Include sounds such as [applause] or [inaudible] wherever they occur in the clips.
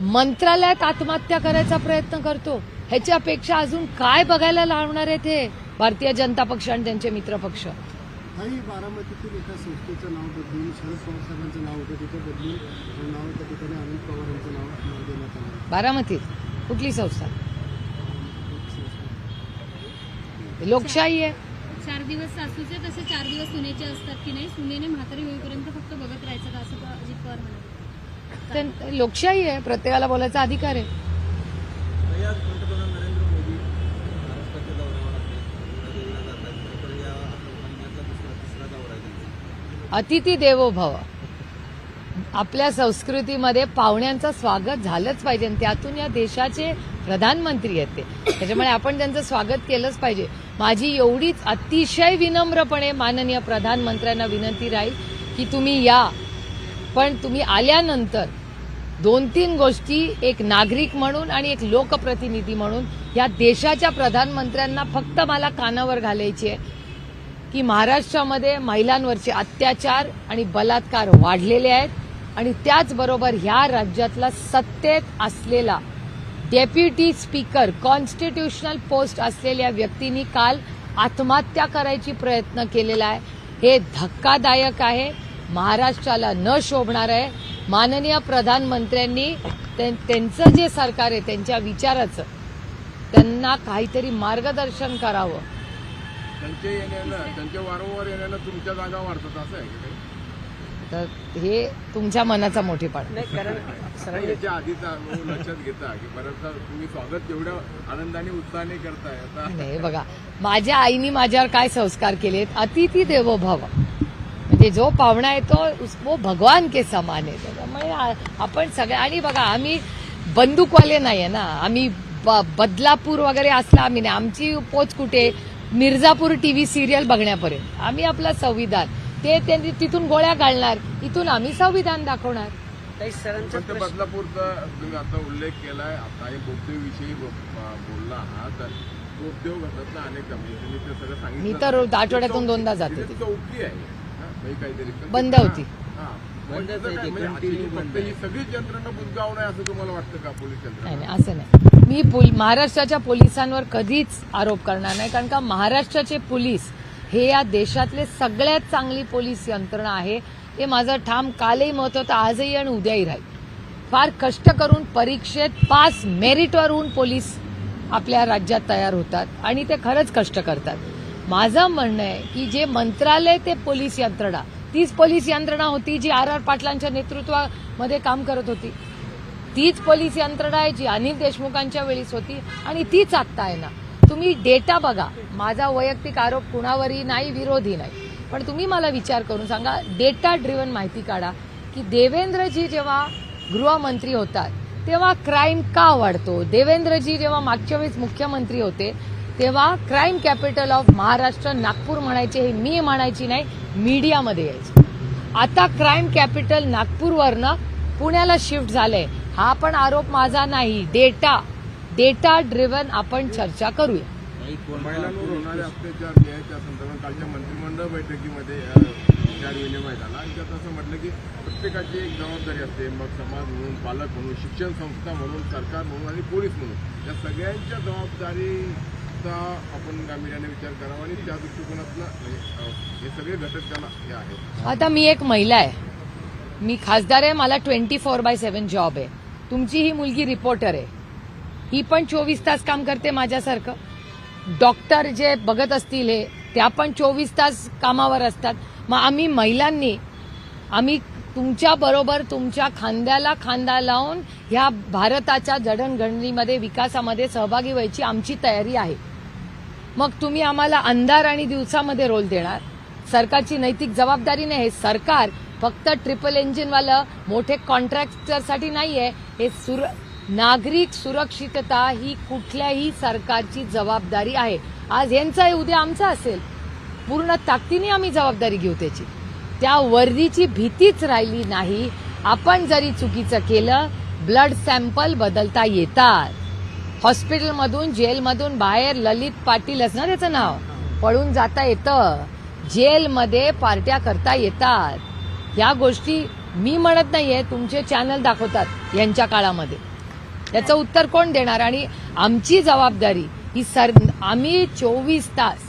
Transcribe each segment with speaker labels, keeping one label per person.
Speaker 1: मंत्रालयात आत्महत्या करायचा प्रयत्न करतो. ह्याच्यापेक्षा अजून काय बघायला लावणार आहेत हे? भारतीय जनता पक्ष आणि त्यांचे मित्र पक्ष.
Speaker 2: बारामतीतील एका संस्थेचं नाव बदलून शरद पवार साहेबांचं नाव होतं तिथं बदलून नाव त्या ठिकाणी अनिल पवार यांचं नाव देण्यात आलं. आहे.
Speaker 1: बारामतीत? कुठली संस्था. लोकशाही. आहे.
Speaker 3: चार दिवस सासूचे तसे चार दिवस सुनेचे असतात की नाही? सुनेने म्हातारी होईपर्यंत फक्त बघत राहायचं का असं का अजित पवार म्हणाले
Speaker 1: तर लोकशाही आहे प्रत्येकाला बोलायचा अधिकार आहे. अतिथी देवो भव आपल्या संस्कृतीमध्ये पाहुण्यांचं स्वागत झालंच पाहिजे आणि त्यातून या देशाचे प्रधानमंत्री आहेत ते. त्याच्यामुळे आपण त्यांचं स्वागत केलंच पाहिजे. माझी एवढीच अतिशय विनम्रपणे माननीय प्रधानमंत्र्यांना विनंती राहील की तुम्ही या. पण तुम्ही आल्यानंतर दोन तीन गोष्टी एक नागरिक म्हणून आणि एक लोकप्रतिनिधी म्हणून या देशाच्या प्रधानमंत्र्यांना फक्त मला कानावर घालायची आहे की महाराष्ट्रामध्ये महिलांवरचे अत्याचार आणि बलात्कार वाढलेले आहेत आणि त्याचबरोबर ह्या राज्यातला सत्तेत असलेला डेप्युटी स्पीकर कॉन्स्टिट्युशनल पोस्ट असलेल्या व्यक्तींनी काल आत्महत्या करायची प्रयत्न केलेला आहे. हे धक्कादायक आहे. महाराष्ट्राला न शोभणार आहे. माननीय प्रधानमंत्र्यांनी त्यां- त्यांचं जे सरकार आहे त्यांच्या विचाराचं त्यांना काहीतरी मार्गदर्शन करावं.
Speaker 4: त्यांच्या येण्यानं त्यांच्या वारंवार येण्यानं तुमच्या जागा वाढतात असं आहे का काही?
Speaker 1: तर हे तुमच्या मनाचा मोठेपणा.
Speaker 4: आता याच्या आधीचा अनुभव लक्षात घेता की बऱ्याचदा तुम्ही स्वागत एवढ्या आनंदाने उत्साहाने करताय. आता
Speaker 1: नाही बघा माझ्या आईनी माझ्यावर काय संस्कार केलेत? अतिथी देवो भव म्हणजे जो पाहुणा आहे तो उस- वो भगवान के समान आहे. त्याच्यामुळे आ- आपण सगळ्या आणि बघा आम्ही बंदूकवाले नाही आहे ना. आम्ही ब- बदलापूर वगैरे असला आम्ही नाही. आमची पोच कुठे? मिर्झापूर टीव्ही सिरियल बघण्यापर्यंत. आम्ही आपलं संविधान. ते त्यांनी तिथून गोळ्या घालणार. इथून आम्ही संविधान दाखवणार.
Speaker 4: बदलापूरचा तुम्ही आता उल्लेख केलाय. आता हे बोलला आहात तर बोगदेव घाटातला अनेक तुम्ही ते सगळं सांगितलं.
Speaker 1: मी तर आठवड्यातून दोनदा जाते
Speaker 4: आहे.
Speaker 1: बंद होती.
Speaker 4: हा. म्हणजे. ही असं तुम्हाला वाटतं का पोलीस
Speaker 1: नाही
Speaker 4: यंत्रणा
Speaker 1: नाही असं नाही मी पोल- महाराष्ट्राच्या पोलिसांवर कधीच आरोप करणार नाही कारण का महाराष्ट्राचे पोलीस हे या देशातले सगळ्यात चांगली पोलीस यंत्रणा आहे हे माझं ठाम कालही मत होतं आजही आणि उद्याही राहील फार कष्ट करून परीक्षेत पास मेरिटवर होऊन पोलीस आपल्या राज्यात तयार होतात आणि ते खरंच कष्ट करतात माझं म्हणणं आहे की जे मंत्रालय ते पोलीस यंत्रणा. तीच पोलीस यंत्रणा होती जी आर आर पाटलांच्या नेतृत्वामध्ये काम करत होती. तीच पोलीस यंत्रणा आहे जी अनिल देशमुखांच्या वेळीच होती आणि तीच आत्ता आहे ना. तुम्ही डेटा बघा. माझा वैयक्तिक आरोप कुणावरही नाही विरोधी नाही. पण तुम्ही मला विचार करून सांगा डेटा ड्रिव्हन माहिती काढा की देवेंद्रजी जेव्हा गृहमंत्री होतात तेव्हा क्राईम का वाढतो? देवेंद्रजी जेव्हा मागच्या वेळेस मुख्यमंत्री होते तेव्हा crime capital of Maharashtra Nagpur म्हणायचे हे मी म्हणायची नाही मीडियामध्ये यायचे. आता क्राईम कॅपिटल नागपूरवरनं पुण्याला शिफ्ट झालंय. हा पण आरोप माझा नाही. डेटा डेटा ड्रिव्हन आपण चर्चा करूया.
Speaker 4: महिलांवर अत्याचार संदर्भात कालच्या मंत्रिमंडळ बैठकीमध्ये विचार विनिमय झाला आणि त्यात असं म्हटलं की प्रत्येकाची एक जबाबदारी असते मग समाज म्हणून पालक म्हणून शिक्षण संस्था म्हणून सरकार म्हणून आणि पोलीस म्हणून या सगळ्यांच्या जबाबदारीचा आपण गांभीर्याने विचार करावा आणि त्या दृष्टिकोनातनं हे सगळे घटक त्याला हे आहेत.
Speaker 1: आता मी एक महिला आहे. मी खासदार आहे मला twenty four by seven job आहे. तुमची ही मुलगी रिपोर्टर आहे. ही पण चोवीस तास काम करते माझ्यासारखं. डॉक्टर जे बघत असतील हे त्या पण चोवीस तास कामावर असतात. मग आम्ही महिलांनी आम्ही तुमच्या बरोबर तुमच्या खांद्याला खांदा लावून ह्या भारताच्या जडणघडणीमध्ये विकासामध्ये सहभागी व्हायची आमची तयारी आहे. मग तुम्ही आम्हाला अंधार आणि दिवसामध्ये रोल देणार. सरकारची नैतिक जबाबदारी नाही हे सरकार फक्त ट्रिपल इंजिनवालं मोठे कॉन्ट्रॅक्टरसाठी नाही आहे हे सुर नागरिक सुरक्षितता ही कुठल्याही सरकारची जबाबदारी आहे. आज यांचं आहे उद्या आमचं असेल. पूर्ण ताकदीने आम्ही जबाबदारी घेऊ त्याची. त्या वर्दीची भीतीच राहिली नाही. आपण जरी चुकीचं केलं ब्लड सॅम्पल बदलता येतात. हॉस्पिटलमधून जेलमधून बाहेर ललित पाटील असणार त्याचं नाव. पळून जाता येतं. जेलमध्ये पार्ट्या करता येतात. या गोष्टी मी म्हणत नाहीये तुमचे चॅनल दाखवतात यांच्या काळामध्ये. याचं उत्तर कोण देणार? आणि आमची जबाबदारी ही सर आम्ही चोवीस तास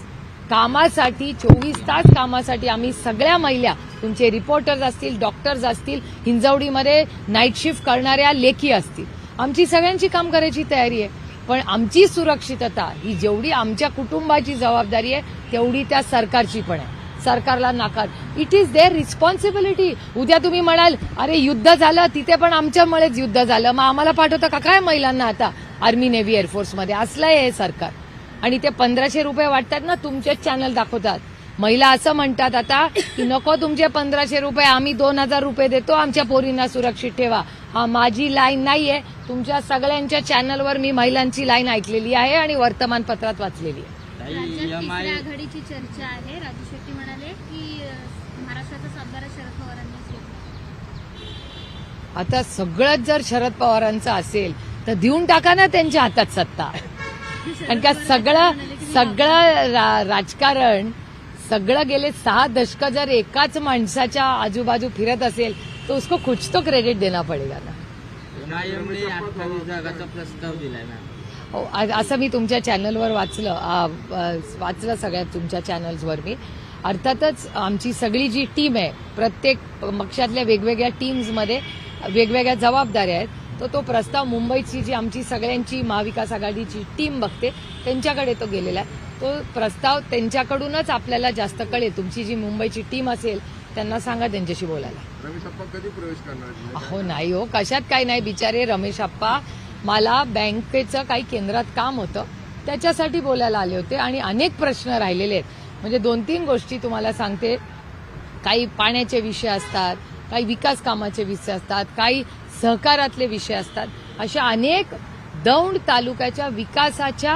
Speaker 1: कामासाठी चोवीस तास कामासाठी आम्ही सगळ्या महिला तुमचे रिपोर्टर्स असतील डॉक्टर्स असतील हिंजवडीमध्ये नाईट शिफ्ट करणाऱ्या लेखी असतील. आमची सगळ्यांची काम करायची तयारी आहे. पण आमची सुरक्षितता ही जेवढी आमच्या कुटुंबाची जबाबदारी आहे तेवढी त्या सरकारची पण आहे. सरकारला नाकार. इट इज देअर रिस्पॉन्सिबिलिटी उद्या तुम्ही म्हणाल अरे युद्ध झालं तिथे पण आमच्यामुळेच युद्ध झालं. मग आम्हाला पाठवतं का? काय महिलांना आता? आर्मी नेव्ही एअरफोर्समध्ये असलं आहे हे सरकार. आणि ते पंधराशे रुपये वाटतात ना तुमचेच चॅनल दाखवतात. महिला असं म्हणतात आता की नको तुमचे पंधराशे रुपये आम्ही दोन हजार रुपये देतो आमच्या पोरींना सुरक्षित ठेवा. हा माझी लाईन नाहीये. तुमच्या सगळ्यांच्या चॅनलवर मी महिलांची लाईन ऐकलेली आहे आणि वर्तमानपत्रात वाचलेली आहे.
Speaker 3: आघाडीची चर्चा आहे. राजू शेट्टी म्हणाले की महाराष्ट्राचा सातबारा शरद पवारांनीच घेतला.
Speaker 1: आता सगळंच जर शरद पवारांचं असेल तर देऊन टाका ना त्यांच्या हातात सत्ता. [laughs] कारण का सगळं सगळं राजकारण सगळं गेले सहा दशक जर एकाच माणसाच्या आजूबाजू फिरत असेल तर उसको कुछ तो क्रेडिट देना पडेगा ना।
Speaker 5: जागाचा प्रस्ताव दिलाय
Speaker 1: हो आ- असं मी तुमच्या चॅनलवर वाचलं आ, आ, वाचलं सगळ्या तुमच्या चॅनल्सवर मी. अर्थातच आमची सगळी जी टीम आहे प्रत्येक पक्षातल्या वेगवेगळ्या टीम्समध्ये वेगवेगळ्या जबाबदाऱ्या आहेत तो तो प्रस्ताव मुंबईची जी आमची सगळ्यांची महाविकास आघाडीची टीम बघते त्यांच्याकडे तो गेलेला आहे. तो प्रस्ताव त्यांच्याकडूनच आपल्याला जास्त कळेल. तुमची जी मुंबईची टीम असेल त्यांना सांगा त्यांच्याशी बोलायला.
Speaker 4: रमेश कधी प्रवेश करणार
Speaker 1: हो नाही हो कशात काही नाही बिचारे रमेश आप्पा मला बँकेचं काही केंद्रात काम होतं त्याच्यासाठी बोलायला आले होते आणि अनेक प्रश्न राहिलेले आहेत. म्हणजे दोन तीन गोष्टी तुम्हाला सांगते. काही पाण्याचे विषय असतात काही विकास कामाचे विषय असतात काही सहकारातले विषय असतात. अशा अनेक दौंड तालुक्याच्या विकासाच्या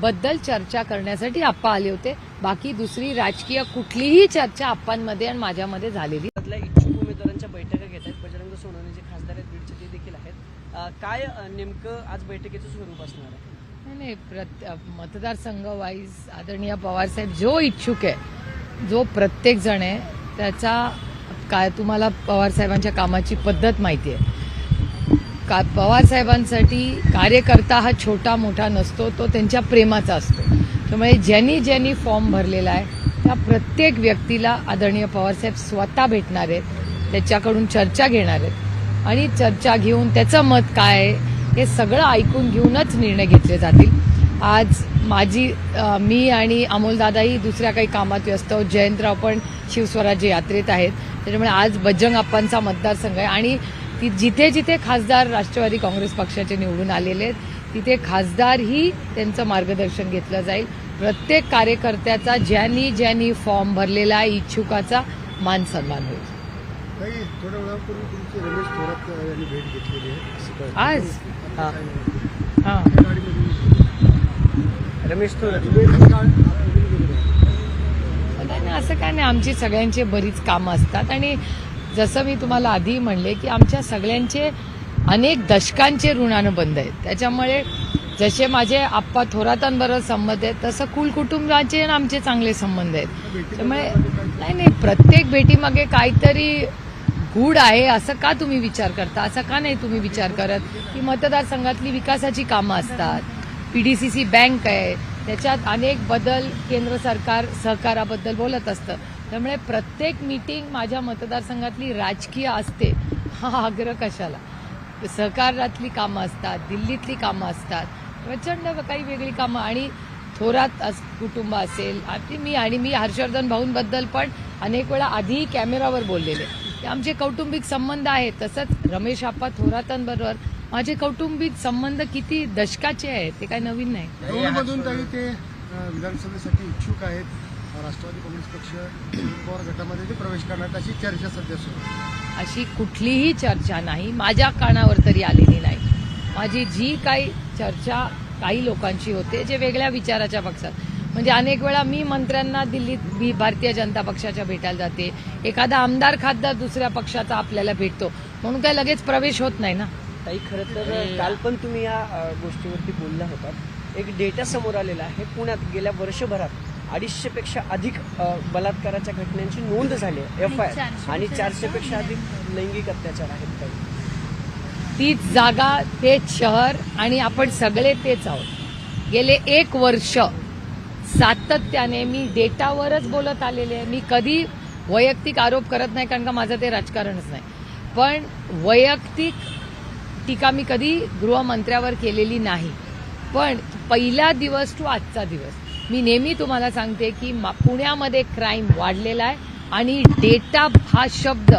Speaker 1: बद्दल चर्चा करण्यासाठी आप्पा आले होते. बाकी दुसरी राजकीय कुठलीही चर्चा आप्पांमध्ये आणि माझ्यामध्ये झालेली
Speaker 6: त्यातल्या इच्छुक उमेदवारांच्या बैठका घेत आहेत बजरंग सोनवणे जे खासदार आहेत बीडचे ते देखील आहेत अ, काय नेमकं आज बैठकीचं स्वरूप असणार आहे?
Speaker 1: नाही नाही मतदारसंघ वाईज आदरणीय पवारसाहेब जो इच्छुक आहे जो प्रत्येक जण आहे त्याचा काय तुम्हाला पवारसाहेबांच्या कामाची पद्धत माहिती आहे. का पवारसाहेबांसाठी कार्यकर्ता हा छोटा मोठा नसतो तो त्यांच्या प्रेमाचा असतो. त्यामुळे ज्यांनी ज्यांनी फॉर्म भरलेला आहे त्या प्रत्येक व्यक्तीला आदरणीय पवारसाहेब स्वतः भेटणार आहेत त्याच्याकडून चर्चा घेणार आहेत. आणि चर्चा घेऊन त्याचं मत काय आहे हे सगळं ऐकून घेऊनच निर्णय घेतले जातील. आज माझी मी आणि अमोलदादाही दुसऱ्या काही कामात व्यस्त. आहोत जयंतराव पण शिवस्वराज्य यात्रेत आहेत. त्याच्यामुळे आज बजरंग आप्पांचा मतदारसंघ आहे. आणि ती जिथे जिथे खासदार राष्ट्रवादी काँग्रेस पक्षाचे निवडून आलेले आहेत तिथे खासदारही त्यांचं मार्गदर्शन घेतलं जाईल. प्रत्येक कार्यकर्त्याचा ज्यांनी ज्यांनी फॉर्म भरलेला आहे इच्छुकाचा मान सन्मान होईल.
Speaker 2: काही थोड्या वेळापूर्वी तुमची रमेश थोरात यांनी भेट घेतलेली आहे. असं कळतं.
Speaker 1: आज?
Speaker 6: हां.
Speaker 1: हां.
Speaker 6: रमेश थोरात.
Speaker 1: नाही नाही, असं काय नाही. आमची सगळ्यांची बरीच कामं असतात. आणि जसं मी तुम्हाला आधी म्हणले की आमच्या सगळ्यांचे अनेक दशकांचे ऋणानुबंध आहेत. त्याच्यामुळे जसे माझे आप्पा थोरातांबरोबर संबंध आहेत तसं कुल कुटुंबाचे आणि आमचे चांगले संबंध आहेत. त्यामुळे नाही नाही प्रत्येक भेटीमागे काहीतरी गूढ आहे असं का तुम्ही विचार करता? असं का नाही तुम्ही विचार करत की मतदारसंघातली विकासाची कामं असतात? पीडीसीसी बँक आहे त्याच्यात अनेक बदल केंद्र सरकार सहकाराबद्दल बोलत असतं. त्यामुळे प्रत्येक मीटिंग माझ्या मतदारसंघातली राजकीय असते. हा आग्रह कशाला? सहकारातली कामं असतात दिल्लीतली कामं असतात. प्रचंड काही वेगळी कामं आणि थोरात अस कुटुंब असेल. आणि मी आणि मी हर्षवर्धन भाऊंबद्दल पण अनेक वेळा आधी कॅमेरावर बोललेले. आमचे कौटुंबिक संबंध आहेत. तसंच रमेश आप्पा थोरातांबरोबर माझे कौटुंबिक संबंध किती दशकाचे आहेत ते काय नवीन नाही.
Speaker 2: ते विधानसभेसाठी इच्छुक आहेत. राष्ट्रवादी काँग्रेस पक्ष गटामध्ये ते प्रवेश करणार अशी चर्चा सध्या सुरू आहे.
Speaker 1: अशी कुठलीही चर्चा नाही माझ्या कानावर तरी आलेली नाही. माझी जी काही चर्चा काही लोकांची होते जे वेगळ्या विचाराच्या पक्षात. म्हणजे अनेक वेळा मी मंत्र्यांना दिल्लीत मी भारतीय जनता पक्षाच्या भेटायला जाते. एखादा आमदार खासदार दुसऱ्या पक्षाचा आपल्याला भेटतो. म्हणून काय लगेच प्रवेश होत नाही ना?
Speaker 6: ताई खरं तर काल पण तुम्ही या गोष्टीवरती बोलला होतात एक डेटा समोर आलेला आहे. पुण्यात गेल्या वर्षभरात अडीचशे पेक्षा अधिक बलात्काराच्या घटनांची नोंद झाली आहे. एफ आय आणि
Speaker 3: पेक्षा
Speaker 6: चारशे पेक्षा अधिक लैंगिक अत्याचार आहेत काही
Speaker 1: तीच जागा तेच शहर आणि आपण सगळे तेच आहोत. गेले एक वर्ष सातत्याने मी डेटावरच बोलत आलेले आहे. मी कधी वैयक्तिक आरोप करत नाही कारण का माझं ते राजकारणच नाही. पण वैयक्तिक टीका मी कधी गृहमंत्र्यावर केलेली नाही. पण पहिला दिवस टू आजचा दिवस. मी नेहमी तुम्हाला सांगते की मा- पुण्यामध्ये क्राईम वाढलेला आहे आणि डेटा हा शब्द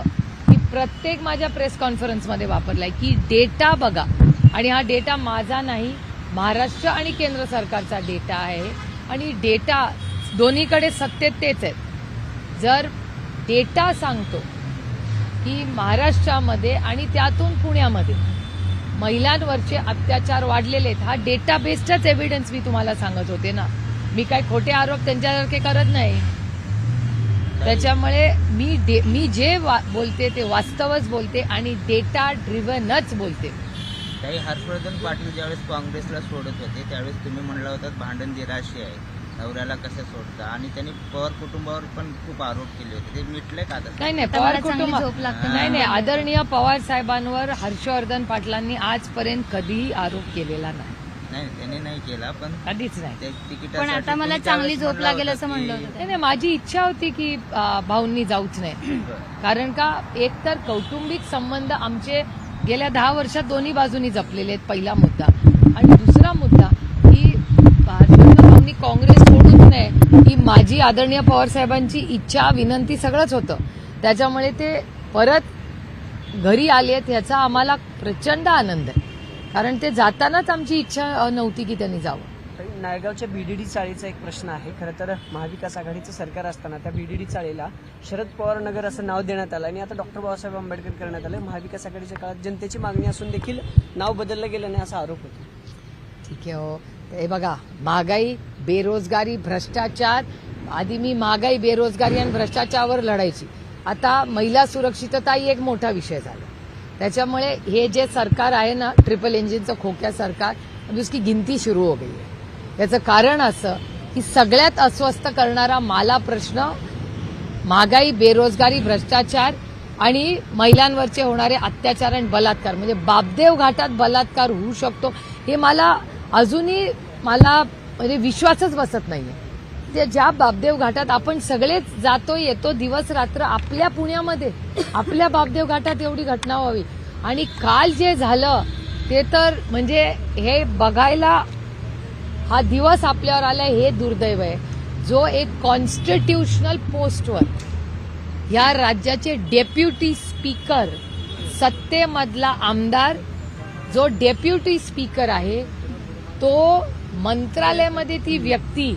Speaker 1: मी प्रत्येक माझ्या प्रेस कॉन्फरन्समध्ये वापरलाय की डेटा बघा. आणि हा डेटा माझा नाही महाराष्ट्र आणि केंद्र सरकारचा डेटा आहे. आणि डेटा दोन्हीकडे सत्तेत तेच आहेत. जर डेटा सांगतो की महाराष्ट्रामध्ये आणि त्यातून पुण्यामध्ये महिलांवरचे अत्याचार वाढलेले आहेत हा डेटा बेस्डच एव्हिडन्स मी तुम्हाला सांगत होते ना. मी काय खोटे आरोप त्यांच्यासारखे करत नाही. त्याच्यामुळे मी डे- मी जे वा- बोलते ते वास्तवच बोलते आणि डेटा ड्रिव्हनच बोलते.
Speaker 5: काही हर्षवर्धन पाटील ज्यावेळेस काँग्रेसला सोडत होते त्यावेळेस तुम्ही म्हणलं होतात भांडण निराशे आहे. नवऱ्याला कसं सोडता? आणि त्यांनी पवार कुटुंबावर पण खूप आरोप केले होते. ते मिटले का आता?
Speaker 1: नाही नाही पवार कुटुंब
Speaker 3: झोप लागते.
Speaker 1: नाही नाही आदरणीय पवार साहेबांवर हर्षवर्धन पाटलांनी आजपर्यंत कधीही आरोप केलेला नाही.
Speaker 5: नाही त्यांनी नाही केला पण
Speaker 1: कधीच नाही.
Speaker 5: तिकीट
Speaker 3: पण आता मला चांगली झोप लागेल असं म्हणलं होतं.
Speaker 1: नाही नाही माझी इच्छा होती की भाऊंनी जाऊच नाही कारण का एकतर कौटुंबिक संबंध आमचे गेल्या दहा वर्षात दोन्ही बाजूनी जपलेले आहेत पहिला मुद्दा. आणि दुसरा मुद्दा की भाजपनी काँग्रेस सोडूच नये ही माझी आदरणीय पवार साहेबांची इच्छा विनंती सगळंच होतं. त्याच्यामुळे ते परत घरी आले आहेत ह्याचा आम्हाला प्रचंड आनंद आहे. कारण ते जातानाच आमची इच्छा नव्हती की त्यांनी जावं.
Speaker 6: नायगावच्या बी डी बीडीडी चाळीचा एक प्रश्न आहे. खरं तर महाविकास आघाडीचं सरकार असताना त्या बीडीडी चाळीला शरद पवार नगर असं नाव देण्यात आलं. आणि आता डॉक्टर बाबासाहेब आंबेडकर करण्यात आलं. महाविकास आघाडीच्या काळात जनतेची मागणी असून देखील नाव बदललं गेलं नाही असा आरोप होतो.
Speaker 1: ठीक आहे हो. हे बघा महागाई बेरोजगारी भ्रष्टाचार आधी मी महागाई बेरोजगारी आणि भ्रष्टाचारावर लढायची. आता महिला सुरक्षितता ही एक मोठा विषय झाला. त्याच्यामुळे हे जे सरकार आहे ना ट्रिपल इंजिनचं खोक्या सरकार अभी उसकी गिनती सुरू हो गई है याचं कारण असं की सगळ्यात अस्वस्थ करणारा माला प्रश्न महागाई बेरोजगारी भ्रष्टाचार आणि महिलांवरचे होणारे अत्याचार आणि बलात्कार म्हणजे बापदेव घाटात बलात्कार होऊ शकतो हे मला अजूनही मला म्हणजे विश्वासच बसत नाहीये. ते ज्या बापदेव घाटात आपण सगळेच जातो येतो दिवस रात्र आपल्या पुण्यामध्ये आपल्या बापदेव घाटात एवढी घटना व्हावी. आणि काल जे झालं ते तर म्हणजे हे बघायला हा दिवस आपल्यावर आलाय हे दुर्दैव आहे. जो एक कॉन्स्टिट्यूशनल पोस्टवर या राज्याचे डेप्युटी स्पीकर सत्तेमधला आमदार जो डेप्युटी स्पीकर आहे तो मंत्रालयामध्ये ती व्यक्ती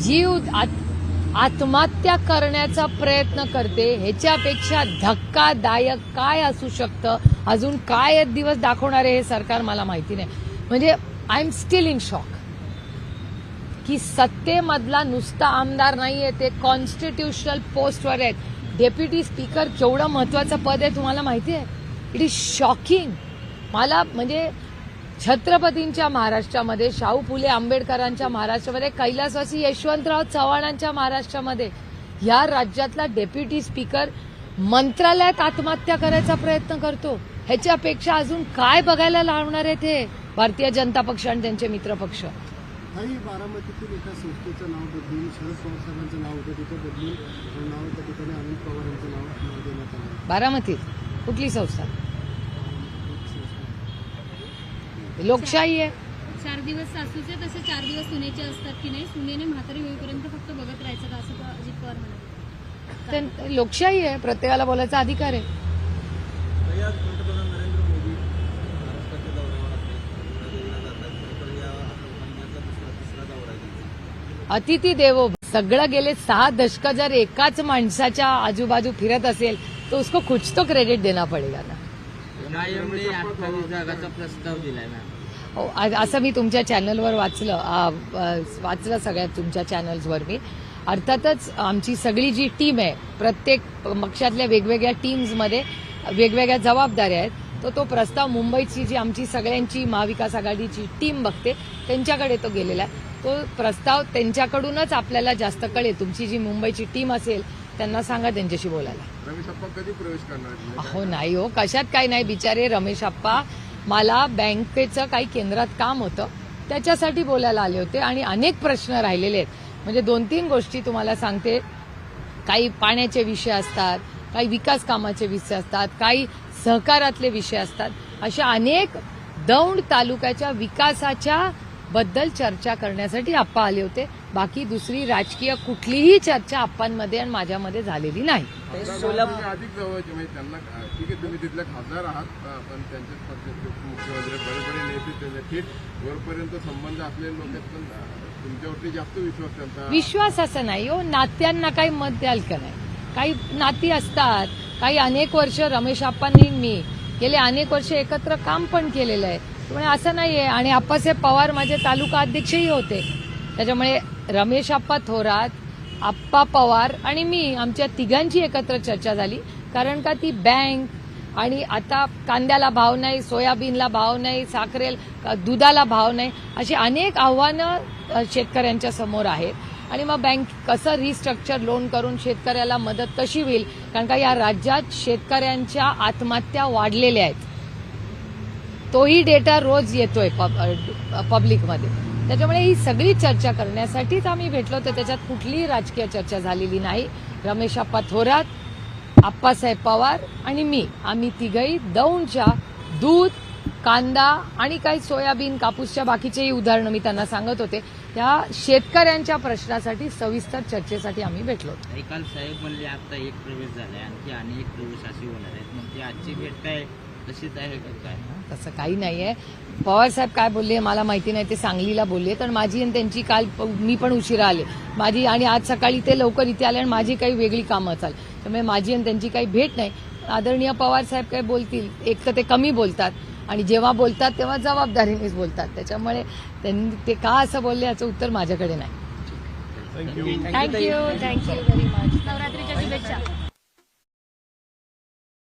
Speaker 1: जीव आत- आत्महत्या करण्याचा प्रयत्न करते ह्याच्यापेक्षा धक्कादायक काय असू शकतं? अजून काय दिवस दाखवणारे हे सरकार मला माहिती नाही. म्हणजे I am still in shock की सत्तेमधला नुसता आमदार नाही आहे ते कॉन्स्टिट्यूशनल पोस्टवर आहेत. डेप्युटी स्पीकर केवढं महत्वाचं पद आहे तुम्हाला माहिती आहे इट इज शॉकिंग मला म्हणजे छत्रपतींच्या महाराष्ट्रामध्ये शाहू फुले आंबेडकरांच्या महाराष्ट्रामध्ये कैलासवासी यशवंतराव चव्हाणांच्या महाराष्ट्रामध्ये या राज्यातला डेप्युटी स्पीकर मंत्रालयात आत्महत्या करायचा प्रयत्न करतो. ह्याच्यापेक्षा अजून काय बघायला लावणार आहेत हे? भारतीय जनता पक्ष आणि त्यांचे मित्र
Speaker 2: काही बारामतीतील एका संस्थेचं नाव बदलून शरद पवार साहेबांचं नाव होतं तिथं बदलून नाव त्या ठिकाणी अनिल पवार यांचं नाव देण्यात आलं.
Speaker 1: बारामतीत कुठली संस्था? लोकशाही आहे.
Speaker 3: चार दिवस सासूचे तसे चार दिवस सुनेचे असतात की नाही सुनेने म्हातारी होईपर्यंत फक्त बघत राहायचं का असं अजित पवार म्हणाले.
Speaker 1: तर लोकशाही आहे प्रत्येकाला बोलायचा अधिकार आहे
Speaker 7: ताई, आज पंतप्रधान नरेंद्र मोदी महाराष्ट्राच्या दौऱ्यावर असतात देवीला जातात खरं तर या महिन्याचा दुसरा तिसरा दौरा आहे त्यांचा
Speaker 1: अतिथी देवो सगळं गेले सहा दशक जर एकाच माणसाच्या आजूबाजू फिरत असेल तर उसको कुछ तो क्रेडिट देना पडेगा ना.
Speaker 5: प्रस्ताव दिलाय
Speaker 1: हो असं मी तुमच्या चॅनलवर वाचलं वाचलं सगळ्या तुमच्या चॅनल्सवर मी. अर्थातच आमची सगळी जी टीम आहे प्रत्येक पक्षातल्या वेगवेगळ्या टीम्समध्ये वेगवेगळ्या जबाबदाऱ्या आहेत तर तो प्रस्ताव मुंबईची जी आमची सगळ्यांची महाविकास आघाडीची टीम बघते त्यांच्याकडे तो गेलेला आहे. तो प्रस्ताव त्यांच्याकडूनच आपल्याला जास्त कळेल. तुमची जी मुंबईची टीम असेल त्यांना सांगा त्यांच्याशी बोलायला.
Speaker 4: रमेश अप्पा कधी प्रवेश करणार?
Speaker 1: अहो नाही हो. कशात काही नाही. बिचारे रमेश आप्पा मला बँकेचं काही केंद्रात काम होतं. त्याच्यासाठी बोलायला आले होते आणि अनेक प्रश्न राहिलेले आहेत. म्हणजे दोन तीन गोष्टी तुम्हाला सांगते. काही पाण्याचे विषय असतात काही विकास कामाचे विषय असतात काही सहकारातले विषय असतात. अशा अनेक दौंड तालुक्याच्या विकासाच्या बद्दल चर्चा करण्यासाठी आप्पा आले होते. बाकी दुसरी राजकीय कुठलीही चर्चा आप्पांमध्ये आणि माझ्यामध्ये झालेली नाही.
Speaker 4: म्हणजे त्यांचा विश्वास
Speaker 1: असं नाही हो. नात्यांना काही मत द्याल का नाही? काही नाती असतात. काही अनेक वर्ष रमेश आप्पांनी मी गेले अनेक वर्ष एकत्र काम पण केलेलं आहे. त्यामुळे असं नाही आहे आणि आप्पासाहेब पवार माझे तालुका अध्यक्षही होते. त्याच्यामुळे रमेश आप्पा थोरात आप्पा पवार आणि मी आमच्या तिघांची एकत्र चर्चा झाली. कारण का ती बँक आणि आता कांद्याला भाव नाही सोयाबीनला भाव नाही साखरेल दुधाला भाव नाही अशी अनेक आव्हानं शेतकऱ्यांच्या समोर आहेत. आणि मग बँक कसं रिस्ट्रक्चर लोन करून शेतकऱ्याला मदत कशी होईल? कारण का या राज्यात शेतकऱ्यांच्या आत्महत्या वाढलेल्या आहेत. तोही डेटा रोज येतोय पब- पब्लिकमध्ये. त्याच्यामुळे ही सगळी चर्चा करण्यासाठीच आम्ही भेटलो तर त्याच्यात कुठलीही राजकीय चर्चा झालेली नाही. रमेश आप्पा थोरात आप्पासाहेब पवार आणि मी. आम्ही तिघही दौंडच्या दूध कांदा आणि काही सोयाबीन कापूसच्या बाकीचेही उदाहरणं मी त्यांना सांगत होते. त्या शेतकऱ्यांच्या प्रश्नासाठी सविस्तर चर्चेसाठी आम्ही भेटलो
Speaker 5: काल साहेब म्हणले आता एक प्रवेश झालाय. आणखी अनेक प्रवेश असे होणार आहेत. मग ती आजची भेट काय? तशीच आहे का काय?
Speaker 1: तसं काही नाहीये. पवार साहेब काय बोलले मला माहिती नाही ते सांगलीला बोलले. तर माझी आणि त्यांची काल मी पण उशिरा आले. माझी आणि आज सकाळी ते लवकर इथे आले आणि माझी काही वेगळी कामं चाल. त्यामुळे माझी आणि त्यांची काही भेट नाही. आदरणीय पवार साहेब काय बोलतील? एक तर ते कमी बोलतात आणि जेव्हा बोलतात तेव्हा जबाबदारीनेच बोलतात. त्याच्यामुळे त्यांनी ते का असं बोलले याचं उत्तर माझ्याकडे नाही. Thank you thank you very much